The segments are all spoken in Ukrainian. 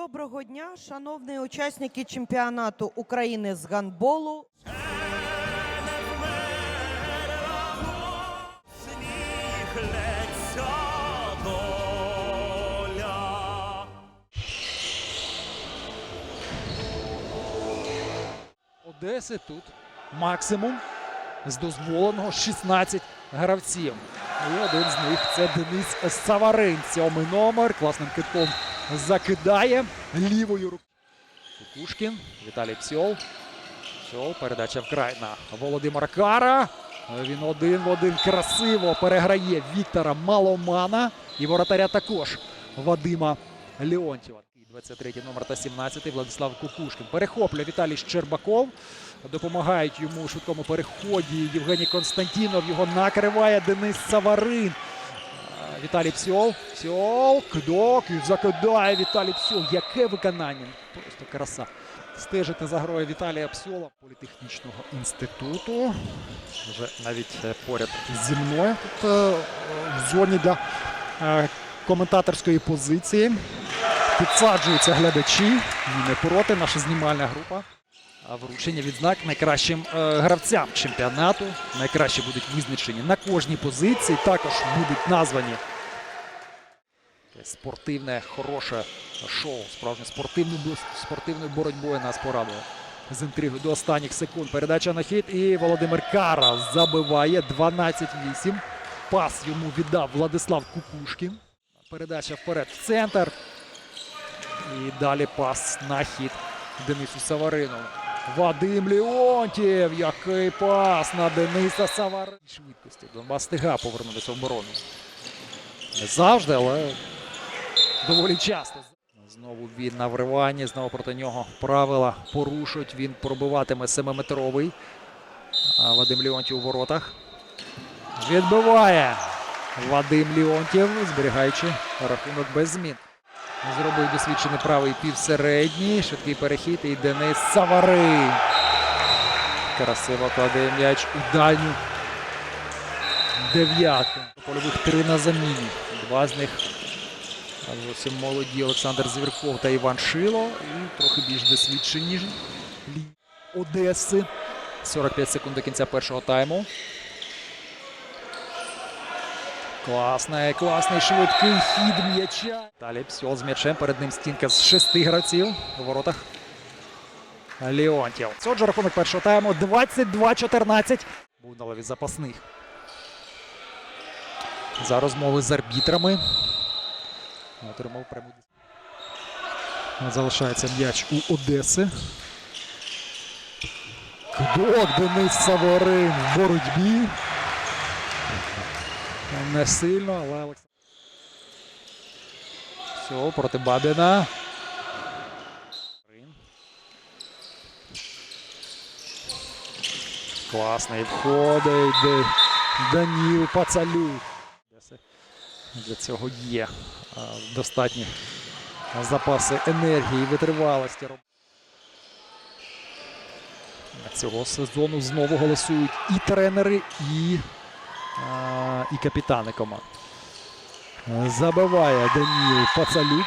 Доброго дня, шановні учасники чемпіонату України з гандболу. Одеси тут максимум з дозволеного 16 гравців. І один з них це Денис Саварин. Сьомий номер. Класним китком закидає лівою рукою. Кукушкін, Віталій Псьол. Псьол, передача вкрай на Володимира Кара. Він один в один красиво переграє Віктора Маломана. І воротаря також Вадима Леонтьєва. І 23 номер та 17 Владислав Кукушкін. Перехоплює Віталій Щербаков. Допомагають йому у швидкому переході. Євгеній Константінов його накриває Денис Саварин. Віталій Псьол. Псьол. Кидок. І закидає Віталій Псьол. Яке виконання. Просто краса. Стежити за грою Віталія Псьола політехнічного інституту. Вже навіть е, поряд зі мною тут е, в зоні для е, коментаторської позиції. Підсаджуються глядачі. Не проти. Наша знімальна група. А Вручення відзнак найкращим е, гравцям чемпіонату. Найкраще будуть визначені на кожній позиції. Також будуть названі спортивне, хороше шоу. Справжнє спортивне, спортивною боротьбою нас порадує. З інтригою до останніх секунд. Передача на хід. І Володимир Кара забиває 12-8. Пас йому віддав Владислав Кукушкін. Передача вперед в центр. І далі пас на хід Денису Саварину. Вадим Леонтьєв. Який пас на Дениса Саварина. Швидкості. Донбас стига повернутися в оборону. Не завжди, але доволі часто. Знову він на вриванні, знову проти нього правила порушують. Він пробиватиме 7-метровий. А Вадим Леонтьєв у воротах. Відбиває Вадим Леонтьєв, зберігаючи рахунок без змін. Зробив досвідчений правий півсередній. Швидкий перехід. І Денис Саварин. Красиво кладе м'яч у дальню дев'ятку. Польових три на заміні. Два з них зовсім молоді Олександр Звірков та Іван Шило. І трохи більш досвідчені лі- Одеси. 45 секунд до кінця першого тайму. Класний, класний швидкий хід м'яча. Далі Псьол з м'ячем. Перед ним стінка з шести гравців у воротах. Леонтьєв. Отже, рахунок першого тайму 22-14. Був на лаві запасних. За розмови з арбітрами. Отримав пряму. Залишається м'яч у Одеси. Кидок Денис Саварин в боротьбі. Не сильно, але Олександр. Все, проти Бабіна. Класний входить. Даніл Пацалюк. Для цього є достатні запаси енергії витривалості. Цього сезону знову голосують і тренери, і, і капітани команд. Забиває Даніл Пацалюк.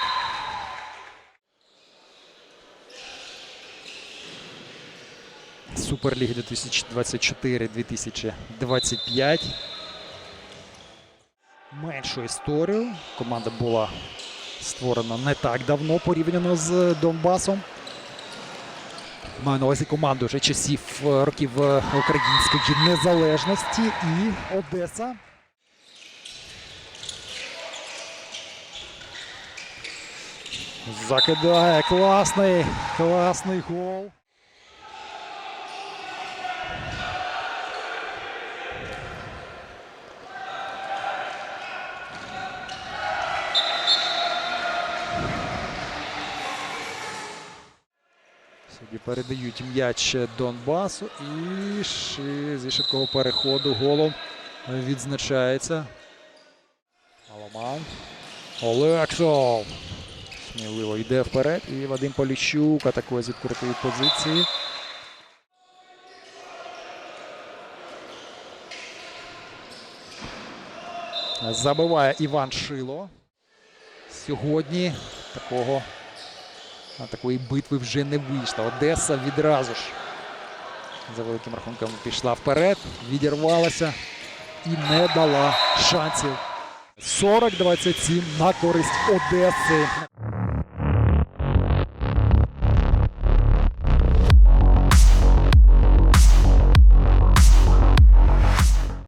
Суперліги 2024-2025. Меншу історію. Команда була створена не так давно порівняно з Донбасом. Маю на увазі команду вже часів е, років е, української незалежності і Одеса. Закидає класний, класний гол. Сьогодні передають м'яч Донбасу і зі швидкого переходу голом відзначається. Маломан. Олексов. Сміливо йде вперед. І Вадим Поліщук атакує з відкритої позиції. Забиває Іван Шило. Сьогодні такого А такої битви вже не вийшло. Одеса відразу ж за великим рахунком пішла вперед, відірвалася і не дала шансів. 40-27 на користь Одеси.